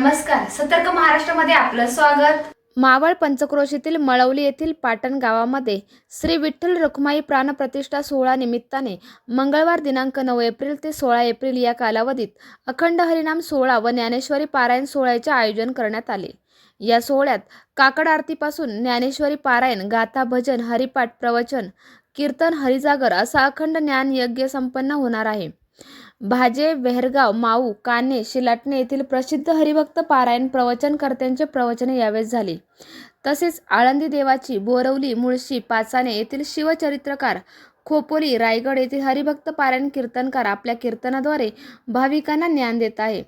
नमस्कार सतर्क महाराष्ट्रामध्ये आपलं स्वागत. मावळ पंचक्रोशीतील मळवली येथील पाटण गावामध्ये श्री विठ्ठल रखुमाई प्राणप्रतिष्ठा सोहळा निमित्ताने मंगळवार दिनांक नऊ एप्रिल ते सोळा एप्रिल या कालावधीत अखंड हरिनाम सोहळा व ज्ञानेश्वरी पारायण सोहळ्याचे आयोजन करण्यात आले. या सोहळ्यात काकड आरतीपासून ज्ञानेश्वरी पारायण गाथा भजन हरिपाठ प्रवचन कीर्तन हरिजागर असा अखंड ज्ञान यज्ञ संपन्न होणार आहे. भाजे वेहरगाव माऊ काने शिलाटणे येथील प्रसिद्ध हरिभक्त पारायण प्रवचनकर्त्यांचे प्रवचने यावेळेस झाले. तसेच आळंदी देवाची बोरवली मुळशी पाचाने येथील शिवचरित्रकार खोपोली रायगड येथील हरिभक्त पारायण कीर्तनकार आपल्या कीर्तनाद्वारे भाविकांना ज्ञान देत आहे.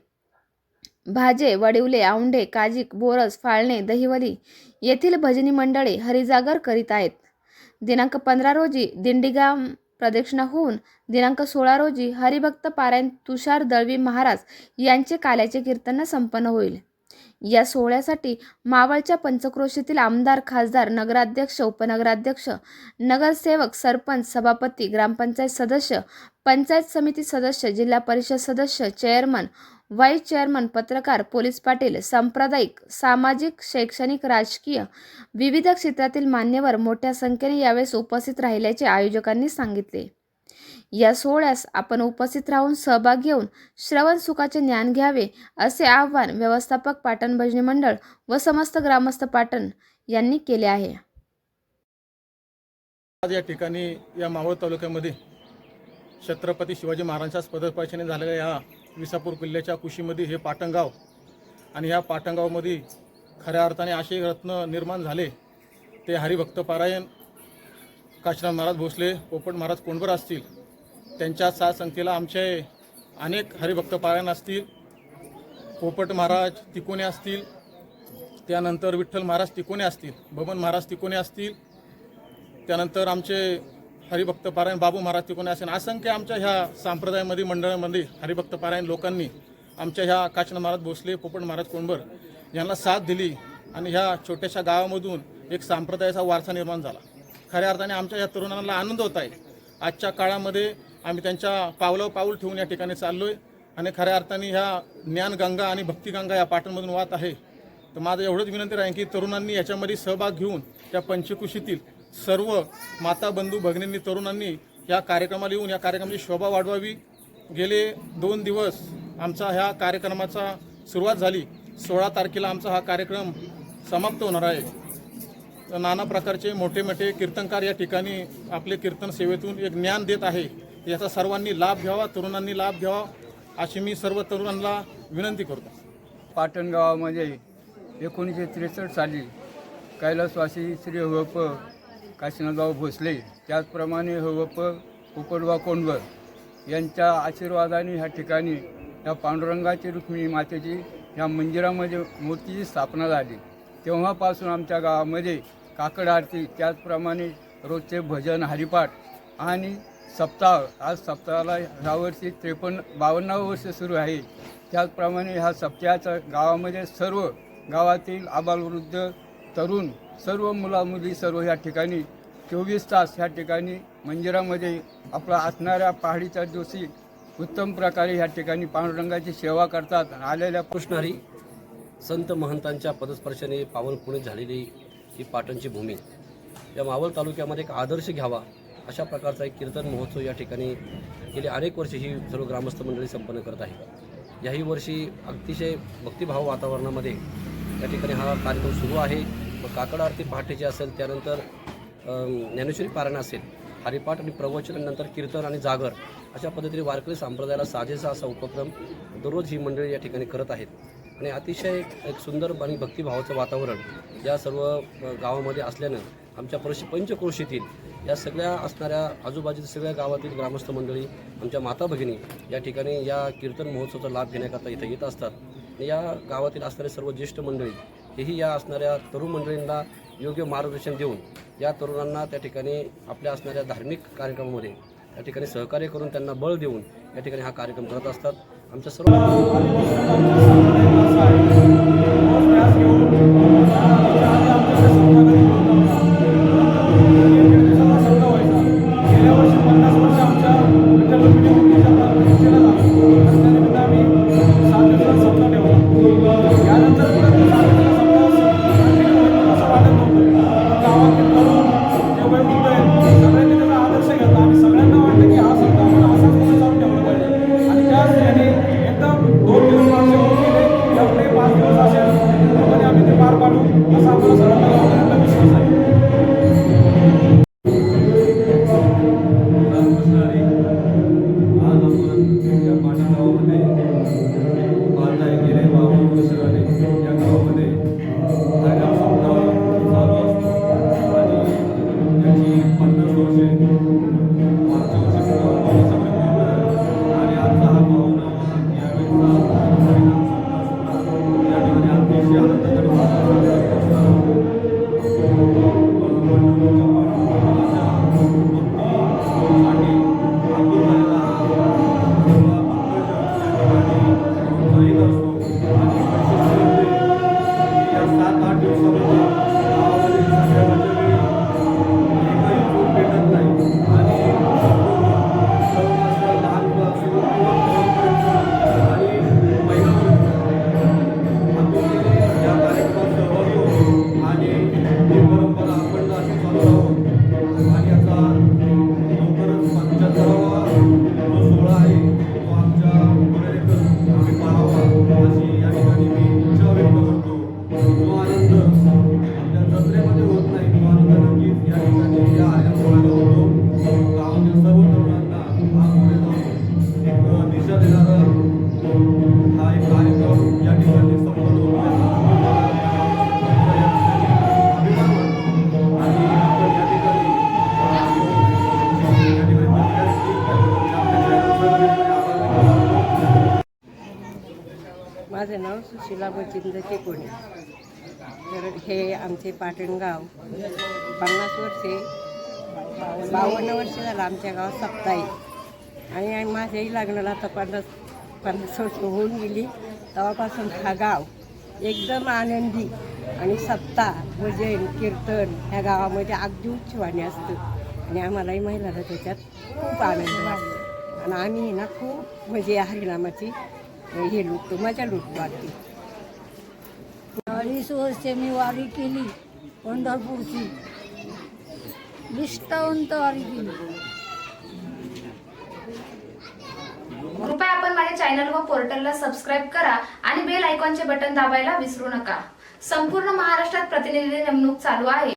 भाजे वडिवले औंढे काजिक बोरस फाळणे दहिवली येथील भजनी मंडळे हरिजागर करीत आहेत. दिनांक पंधरा रोजी दिंडीगाम प्रदक्षिणा होऊन दिनांक सोळा रोजी हरिभक्त पारायण तुषार दळवी महाराज यांचे काल्याचे कीर्तन संपन्न होईल. या सोहळ्यासाठी मावळच्या पंचक्रोशीतील आमदार खासदार नगराध्यक्ष उपनगराध्यक्ष नगरसेवक सरपंच सभापती ग्रामपंचायत सदस्य पंचायत समिती सदस्य जिल्हा परिषद सदस्य चेअरमन व्हाईस चेअरमन पत्रकार पोलीस पाटील सांप्रदायिक सामाजिक शैक्षणिक राजकीय विविध क्षेत्रातील मान्यवर मोठ्या संख्येने यावेळेस उपस्थित राहिल्याचे आयोजकांनी सांगितले. या सोहळ्यास आपण उपस्थित राहून सहभाग घेऊन श्रवण सुखाचे ज्ञान घ्यावे असे आव्हान व्यवस्थापक पाटण भजनी मंडळ व समस्त ग्रामस्थ पाटण यांनी केले आहे. आज या ठिकाणी या मावळ तालुक्यामध्ये छत्रपती शिवाजी महाराजांच्या पदस्पर्शाने झालेल्या या विसापूर किल्ल्याच्या कुशीमध्ये हे पाटणगाव आणि ह्या पाटणगावमध्ये खऱ्या अर्थाने असे रत्न निर्माण झाले ते हरिभक्त पारायण. काशीनाथ महाराज भोसले पोपट महाराज कोंडवर असतील त्यांच्या साथ संख्येला आमचे अनेक हरिभक्त पारायण असतील. पोपट महाराज तिकोणे असतील. त्यानंतर विठ्ठल महाराज तिकोणे असतील. बबन महाराज तिकोणे असतील. त्यानंतर आमचे हरिभक्त पारायण बाबू महाराज तिकोने असेल. असंख्य आमच्या ह्या संप्रदायामध्ये मंडळामध्ये हरिभक्त पारायण लोकांनी आमच्या ह्या काचन महाराज भोसले पोपट महाराज कोंडबर यांना साथ दिली आणि ह्या छोट्याशा गावामधून एक संप्रदायाचा वारसा निर्माण झाला. खऱ्या अर्थाने आमच्या ह्या तरुणांना आनंद होत आहे. आजच्या काळामध्ये आम्ही त्यांच्या पावलं पाऊल ठेवून या ठिकाणी चाललो आहे आणि खऱ्या अर्थाने ह्या ज्ञानगंगा आणि भक्तिगंगा या पाटणमधून वाहत आहे. तर माझं एवढंच विनंती राहील की तरुणांनी याच्यामध्ये सहभाग घेऊन त्या पंचकुशीतील सर्व माता बंधू भगिनींनी तरुणांनी या कार्यक्रमाला येऊन या कार्यक्रमाची शोभा वाढवावी. गेले दोन दिवस आमचा ह्या कार्यक्रमाचा सुरुवात झाली. सोळा तारखेला आमचा हा कार्यक्रम समाप्त होणार आहे. तर नाना प्रकारचे मोठे मोठे कीर्तनकार या ठिकाणी आपले कीर्तन सेवेतून एक ज्ञान देत आहे. याचा सर्वांनी लाभ घ्यावा तरुणांनी लाभ घ्यावा अशी मी सर्व तरुणांना विनंती करतो. पाटण गावामध्ये एकोणीसशे त्रेसष्ट साली कैलासवासी श्री हवप काशीनाथराव भोसले त्याचप्रमाणे हवप पोपटबा कोंडवर यांच्या आशीर्वादाने ह्या ठिकाणी या पांडुरंगाची रुक्मिणी मातेची ह्या मंदिरामध्ये मूर्तीची स्थापना झाली. तेव्हापासून आमच्या गावामध्ये काकड आरती त्याचप्रमाणे रोजचे भजन हरिपाठ आणि सप्ताह आज सप्ताहाला ह्या वर्षी त्रेपन्न बावन्नावं वर्ष सुरू आहे. त्याचप्रमाणे ह्या सप्ताहाचा गावामध्ये सर्व गावातील आबालवृद्ध तरुण सर्व मुलामुली सर्व ह्या ठिकाणी चोवीस तास ह्या ठिकाणी मंदिरामध्ये आपला असणाऱ्या पहाडीच्या दिवशी उत्तम प्रकारे ह्या ठिकाणी पांडुरंगाची सेवा करतात. आलेल्या कृष्णहरी संत महंतांच्या पदस्पर्शाने पावन पुणे झालेली ही पाटणची भूमी. या मावळ तालुक्यामध्ये एक आदर्श घ्यावा अशा प्रकारचा एक कीर्तन महोत्सव या ठिकाणी गेली अनेक वर्षे ही सर्व ग्रामस्थ मंडळी संपन्न करत आहे. याही वर्षी अतिशय भक्तिभाव वातावरणामध्ये या ठिकाणी हा कार्यक्रम सुरू आहे. काकड आरती पहाटेची असेल त्यानंतर ज्ञानेश्वरी पारायण असेल हरिपाठ आणि प्रवचन नंतर कीर्तन आणि जागर अशा पद्धतीने वारकरी संप्रदायाला साजेसा असा उपक्रम दररोज ही मंडळी या ठिकाणी करत आहेत. आणि अतिशय एक सुंदर आणि भक्तिभावाचं वातावरण या सर्व गावामध्ये असल्यानं आमच्या परश पंचक्रोशीतील या सगळ्या असणाऱ्या आजूबाजूच्या सगळ्या गावातील ग्रामस्थ मंडळी आमच्या माता भगिनी या ठिकाणी या कीर्तन महोत्सवाचा लाभ घेण्याकरता इथं येत असतात. या गावातील असणारे सर्व ज्येष्ठ मंडळी हेही या असणाऱ्या तरुण मंडळींना योग्य मार्गदर्शन देऊन या तरुणांना त्या ठिकाणी आपल्या असणाऱ्या धार्मिक कार्यक्रमामध्ये या ठिकाणी सहकार्य करून त्यांना बळ देऊन या ठिकाणी हा कार्यक्रम करत असतात. आमच्या सर्व Lord. माझं नाव सुशिला बचिंद्र केकोणे तर हे आमचे पाटणगाव पन्नास वर्षे बावन्न वर्ष झालं आमच्या गावात सप्ताही आणि माझ्याही लग्नाला आता पन्नास पन्नास वर्ष होऊन गेली. तेव्हापासून हा गाव एकदम आनंदी आणि सप्ता भजन कीर्तन ह्या गावामध्ये अगदी उच्चवाणी असतं. आणि आम्हालाही महिलाला त्याच्यात खूप आनंद वाटतो. आणि आम्ही ना खूप म्हणजे हरिनामाची हे लुटतो मजा लुटतो अगदी अडीच वर्षे मी वारी केली पंढरपूरची. निष्ठावंत वारी केली. कृपया आपण माझ्या चॅनल व पोर्टलला सबस्क्राईब करा आणि बेल आयकॉनचे बटन दाबायला विसरू नका. संपूर्ण महाराष्ट्रात प्रतिनिधी नेमणूक चालू आहे.